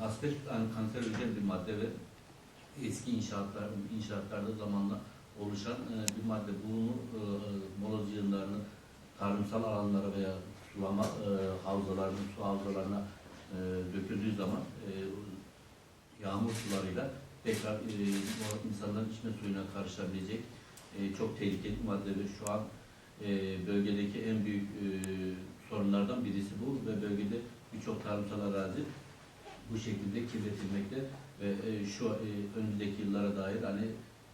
asbest kanserojen bir madde ve eski inşaatlar inşaatlarda zamanla oluşan e, bir madde. Bunu e, moloz yığınlarını tarımsal alanlara veya sulama e, havzalarına, su havzalarına e, döküldüğü zaman e, yağmur sularıyla tekrar e, insanların içme suyuna karışabilecek e, çok tehlikeli bir madde ve şu an e, bölgedeki en büyük e, sorunlardan birisi bu ve bölgede birçok tarımsal arazi bu şekilde kirletilmekte ve e, şu e, önümüzdeki yıllara dair hani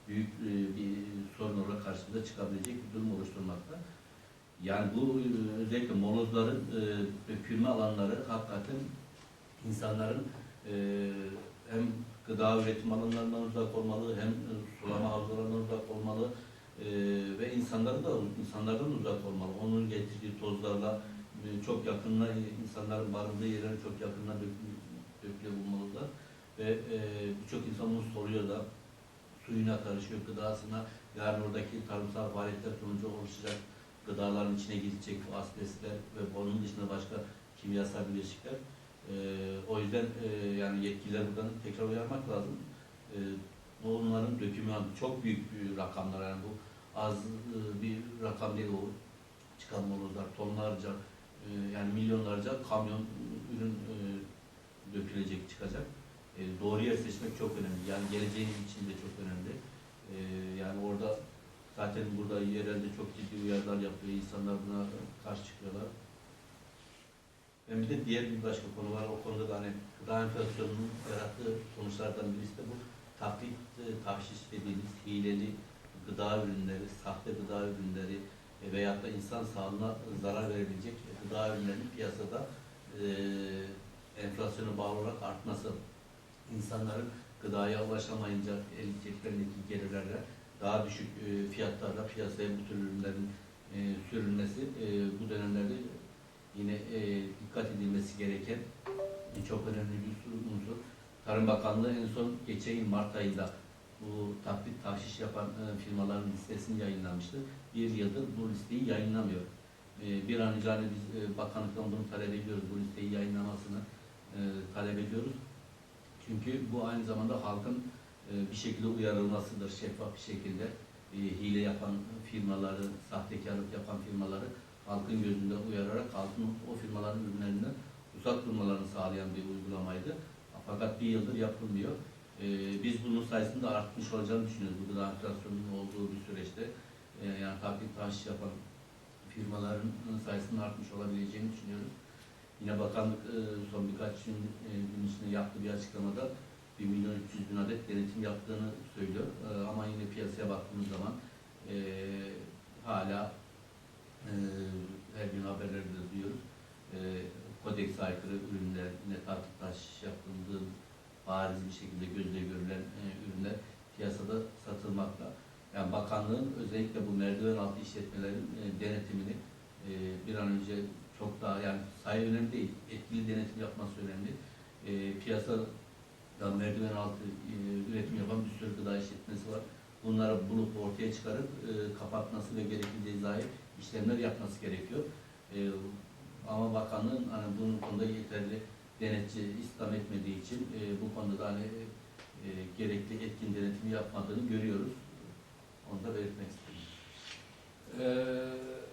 büyük e, bir sorun olarak karşımıza çıkabilecek bir durum oluşturmakta. Yani bu e, özellikle molozların e, dökülme alanları hakikaten insanların e, hem gıda üretim alanlarından uzak olmalı hem sulama havzalarından uzak olmalı e, ve insanları da insanlardan uzak olmalı. Onun getirdiği tozlarla e, çok yakınına insanların barındığı yerlere çok yakınına döküle bulmalılar ve e, birçok insan bunu soruyor da suyuna karışıyor, gıdasına yarın oradaki tarımsal faaliyetler sonucu oluşacak gıdaların içine gidecek bu asbestler ve onun dışında başka kimyasal bileşikler. E, o yüzden e, yani yetkililer buradan tekrar uyarmak lazım. E, onların dökümü çok büyük bir rakamlar yani bu az e, bir rakam değil o çıkan molozlar tonlarca e, yani milyonlarca kamyon ürün e, dökülecek, çıkacak. E, doğru yer seçmek çok önemli. Yani geleceğiniz için de çok önemli. E, yani orada zaten burada yerelde çok ciddi uyarılar yapıyor. İnsanlar buna karşı çıkıyorlar. Hem bir de diğer bir başka konu var. O konuda da hani gıda enflasyonunun yarattığı sonuçlardan birisi de bu taklit, e, tahşiş dediğimiz hileli gıda ürünleri, sahte gıda ürünleri e, veyahut da insan sağlığına zarar verebilecek gıda ürünlerinin piyasada e, enflasyona bağlı olarak artması, insanların gıdaya ulaşamayınca eldeki gelirlerle daha düşük e, fiyatlarla piyasaya bu tür ürünlerin e, sürülmesi e, bu dönemlerde yine dikkat edilmesi gereken çok önemli bir unsur. Tarım Bakanlığı en son geçen yıl Mart ayında bu taklit tahşiş yapan firmaların listesini yayınlamıştı. Bir yıldır bu listeyi yayınlamıyor. Bir an önce hani biz e, bakanlıktan bunu talep ediyoruz, bu listeyi yayınlamasını e, talep ediyoruz. Çünkü bu aynı zamanda halkın e, bir şekilde uyarılmasıdır, şeffaf bir şekilde e, hile yapan firmaları, sahtekarlık yapan firmaları halkın gözünde uyararak halkın o firmaların ürünlerinden uzak durmalarını sağlayan bir uygulamaydı. Fakat bir yıldır yapılmıyor. Biz bunun sayısında artmış olacağını düşünüyoruz bu gıda enflasyonunun olduğu bir süreçte. Yani takip taşış yapan firmaların sayısının artmış olabileceğini düşünüyoruz. Yine bakanlık e, son birkaç gün, e, gün içinde yaptığı bir açıklamada 1 milyon 300 bin adet denetim yaptığını söylüyor. E, ama yine piyasaya baktığımız zaman e, hala e, her gün haberlerde de duyuyoruz. E, kodekse aykırı ürünler, yine takip taş yapıldığı bariz bir şekilde gözle görülen e, ürünler piyasada satılmakta. Yani bakanlığın özellikle bu merdiven altı işletmelerin e, denetimini e, bir an önce çok daha yani sayı önemli değil, etkili denetim yapması önemli. E, piyasada merdiven altı e, üretim yapan bir sürü gıda işletmesi var. Bunları bulup ortaya çıkarıp e, kapatması ve gerekli cezai işlemler yapması gerekiyor. E, ama bakanlığın hani bunun konuda yeterli denetçi istihdam etmediği için e, bu konuda da hani e, gerekli etkin denetimi yapmadığını görüyoruz. Onu da belirtmek istedim. Ee,